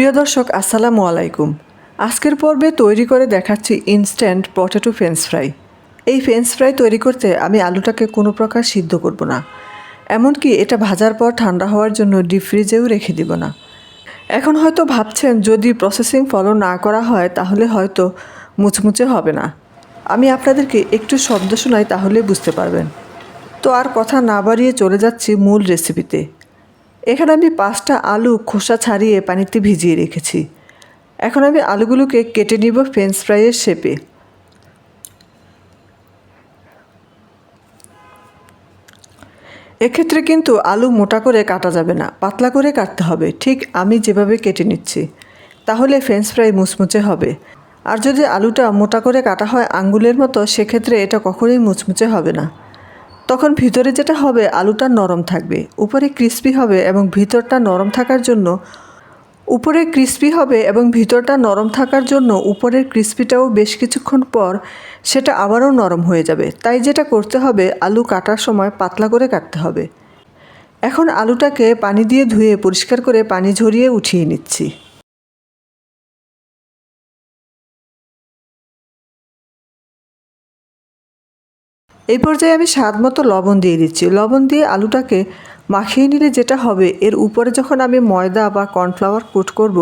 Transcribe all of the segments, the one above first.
প্রিয় দর্শক, আসসালামু আলাইকুম। আজকের পর্বে তৈরি করে দেখাচ্ছি ইনস্ট্যান্ট পটেটো ফ্রেঞ্চ ফ্রাই এই ফ্রেঞ্চ ফ্রাই তৈরি করতে আমি আলুটাকে কোনো প্রকার সিদ্ধ করব না। এমনকি এটা ভাজার পর ঠান্ডা হওয়ার জন্য ডিপ ফ্রিজেও রেখে দিব না। এখন হয়তো ভাবছেন, যদি প্রসেসিং ফলো না করা হয়, তাহলে হয়তো মুচমুচে হবে না। আমি আপনাদেরকে একটু শব্দ শোনাই তাহলে বুঝতে পারবেন। তো আর কথা না বাড়িয়ে চলে যাচ্ছি মূল রেসিপিতে এখানে আমি পাঁচটা আলু খোসা ছাড়িয়ে পানিতে ভিজিয়ে রেখেছি। এখন আমি আলুগুলোকে কেটে নিব ফ্রেঞ্চ ফ্রাইয়ের শেপে এক্ষেত্রে কিন্তু আলু মোটা করে কাটা যাবে না, পাতলা করে কাটতে হবে। ঠিক আমি যেভাবে কেটে নিচ্ছি, তাহলে ফ্রেঞ্চ ফ্রাই মুচমুচে হবে। আর যদি আলুটা মোটা করে কাটা হয় আঙ্গুলের মতো, সেক্ষেত্রে এটা কখনোই মুচমুচে হবে না। তখন ভিতরে যেটা হবে, আলুটা নরম থাকবে। উপরে ক্রিস্পি হবে এবং ভিতরটা নরম থাকার জন্য, উপরে ক্রিস্পি হবে এবং ভিতরটা নরম থাকার জন্য উপরের ক্রিস্পিটাও বেশ কিছুক্ষণ পর সেটা আবারও নরম হয়ে যাবে। তাই যেটা করতে হবে, আলু কাটার সময় পাতলা করে কাটতে হবে। এখন আলুটাকে পানি দিয়ে ধুয়ে পরিষ্কার করে পানি ঝরিয়ে উঠিয়ে নিচ্ছি। এই পর্যায়ে আমি স্বাদ মতো লবণ দিয়ে দিচ্ছি। লবণ দিয়ে আলুটাকে মাখিয়ে নিলে যেটা হবে, এর উপরে যখন আমি ময়দা বা কর্নফ্লাওয়ার কোট করব,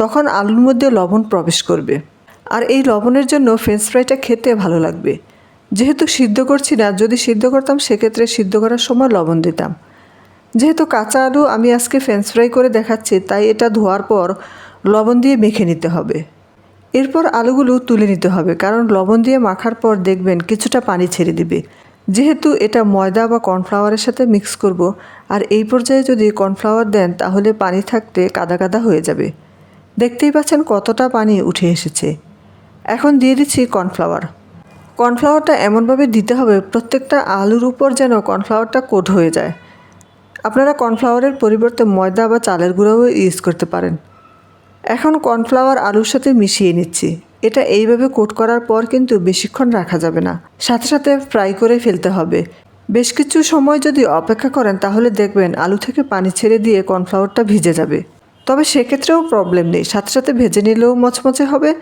তখন আলুর মধ্যে লবণ প্রবেশ করবে। আর এই লবণের জন্য ফ্রেঞ্চ ফ্রাইটা খেতে ভালো লাগবে। যেহেতু সিদ্ধ করছি না, যদি সিদ্ধ করতাম, সেক্ষেত্রে সিদ্ধ করার সময় লবণ দিতাম। যেহেতু কাঁচা আলু আমি আজকে ফ্রেঞ্চ ফ্রাই করে দেখাচ্ছি, তাই এটা ধোয়ার পর লবণ দিয়ে মেখে নিতে হবে। এরপর আলুগুলো তুলে নিতে হবে, কারণ লবণ দিয়ে মাখার পর দেখবেন কিছুটা পানি ছেড়ে দিবে। যেহেতু এটা ময়দা বা কর্নফ্লাওয়ারের সাথে মিক্স করব, আর এই পর্যায়ে যদি কর্নফ্লাওয়ার দেন তাহলে পানি থাকতে কাদা কাদা হয়ে যাবে। দেখতেই পাচ্ছেন কতটা পানি উঠে এসেছে। এখন দিয়ে দিচ্ছি কর্নফ্লাওয়ার। কর্নফ্লাওয়ারটা এমনভাবে দিতে হবে, প্রত্যেকটা আলুর উপর যেন কর্নফ্লাওয়ারটা কোট হয়ে যায়। আপনারা কর্নফ্লাওয়ারের পরিবর্তে ময়দা বা চালের গুঁড়াও ইউজ করতে পারেন। এখন কর্নফ্লাওয়ার আলুর সাথে মিশিয়ে নিচ্ছি। এটা এইভাবে কোট করার পর কিন্তু বেশিক্ষণ রাখা যাবে না। সাথে সাথে ফ্রাই করে ফেলতে হবে। বেশ কিছু সময় যদি অপেক্ষা করেন, তাহলে দেখবেন আলু থেকে পানি ছেড়ে দিয়ে কর্নফ্লাওয়ারটা ভিজে যাবে। তবে সেক্ষেত্রেও প্রবলেম নেই। সাথে সাথে ভেজে নিলেও মচমচে হবে।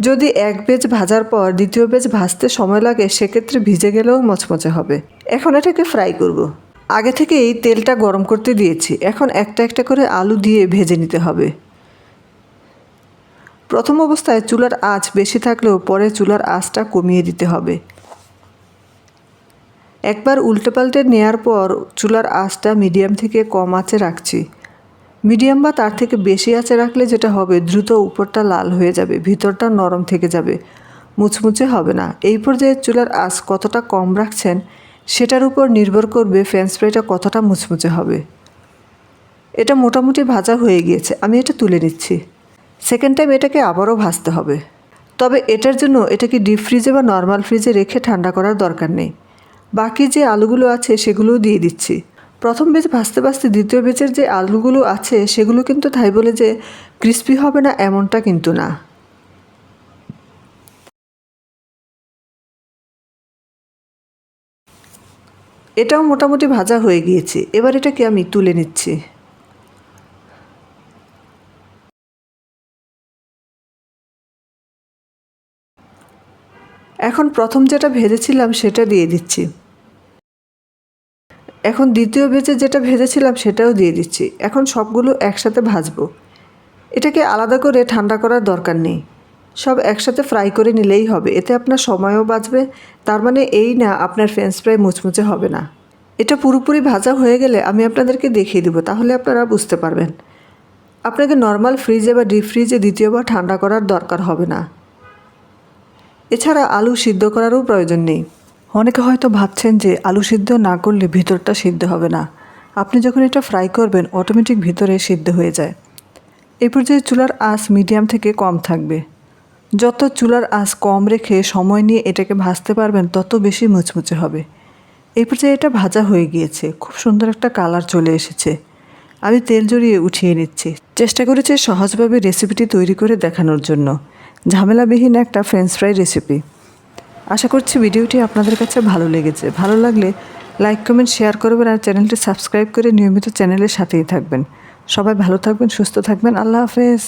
যদি এক বেজ ভাজার পর দ্বিতীয় বেজ ভাজতে সময় লাগে, সেক্ষেত্রে ভিজে গেলেও মচমচে হবে। এখন এটাকে ফ্রাই করব। আগে থেকে এই তেলটা গরম করতে দিয়েছি। এখন একটা একটা করে আলু দিয়ে ভেজে নিতে হবে। প্রথম অবস্থায় চুলার আঁচ বেশি থাকলেও পরে চুলার আঁচটা কমিয়ে দিতে হবে। একবার উল্টে পাল্টে নেওয়ার পর চুলার আঁচটা মিডিয়াম থেকে কম আঁচে রাখছি। মিডিয়াম বা তার থেকে বেশি আঁচে রাখলে যেটা হবে, দ্রুত উপরটা লাল হয়ে যাবে, ভিতরটা নরম থেকে যাবে। মুচমুচে হবে না। এই পর্যায়ে চুলার আঁচ কতটা কম রাখছেন, সেটার উপর নির্ভর করবে ফ্রেঞ্চ ফ্রাইটা কতটা মুচমুচে হবে। এটা মোটামুটি ভাজা হয়ে গিয়েছে। আমি এটা তুলে নিচ্ছি। সেকেন্ড টাইম এটাকে আবারও ভাজতে হবে। তবে এটার জন্য এটাকে ডিপ ফ্রিজে বা নর্মাল ফ্রিজে রেখে ঠান্ডা করার দরকার নেই। বাকি যে আলুগুলো আছে সেগুলোও দিয়ে দিচ্ছি। প্রথম বেজ ভাজতে ভাজতে দ্বিতীয় বেজের যে আলুগুলো আছে সেগুলো কিন্তু তাই বলে যে ক্রিস্পি হবে না এমনটা কিন্তু না। এটাও মোটামুটি ভাজা হয়ে গিয়েছে। এবার এটাকে আমি তুলে নিচ্ছি। এখন প্রথম যেটা ভেজেছিলাম সেটা দিয়ে দিচ্ছি। এখন দ্বিতীয় ভেজে যেটা ভেজেছিলাম সেটাও দিয়ে দিচ্ছি। এখন সবগুলো একসাথে ভাজবো। এটাকে আলাদা করে ঠান্ডা করার দরকার নেই। সব একসাথে ফ্রাই করে নিলেই হবে। এতে আপনার সময়ও বাঁচবে। তার মানে এই না, আপনার ফ্রেঞ্চ ফ্রাই মুচমুচে হবে না। এটা পুরোপুরি ভাজা হয়ে গেলে আমি আপনাদেরকে দেখিয়ে দেবো, তাহলে আপনারা বুঝতে পারবেন। আপনাকে নর্মাল ফ্রিজে বা ডিপ ফ্রিজে দ্বিতীয়বার ঠান্ডা করার দরকার হবে না। এছাড়া আলু সিদ্ধ করারও প্রয়োজন নেই। অনেকে হয়তো ভাবছেন যে আলু সিদ্ধ না করলে ভিতরটা সিদ্ধ হবে না। আপনি যখন এটা ফ্রাই করবেন, অটোমেটিক ভিতরে সিদ্ধ হয়ে যায়। এই পর্যায়ে চুলার আঁচ মিডিয়াম থেকে কম থাকবে। যত চুলার আঁচ কম রেখে সময় নিয়ে এটাকে ভাজতে পারবেন, তত বেশি মুচমুচে হবে। এই পর্যায়ে এটা ভাজা হয়ে গিয়েছে। খুব সুন্দর একটা কালার চলে এসেছে। আমি তেল জড়িয়ে উঠিয়ে নিচ্ছি। চেষ্টা করেছি সহজভাবে রেসিপিটি তৈরি করে দেখানোর জন্য। ঝামেলাবিহীন একটা ফ্রেঞ্চ ফ্রাই রেসিপি আশা করছি ভিডিওটি আপনাদের কাছে ভালো লেগেছে। ভালো লাগলে লাইক কমেন্ট শেয়ার করবেন আর চ্যানেলটি সাবস্ক্রাইব করে নিয়মিত চ্যানেলের সাথেই থাকবেন। সবাই ভালো থাকবেন, সুস্থ থাকবেন। আল্লাহ হাফেজ।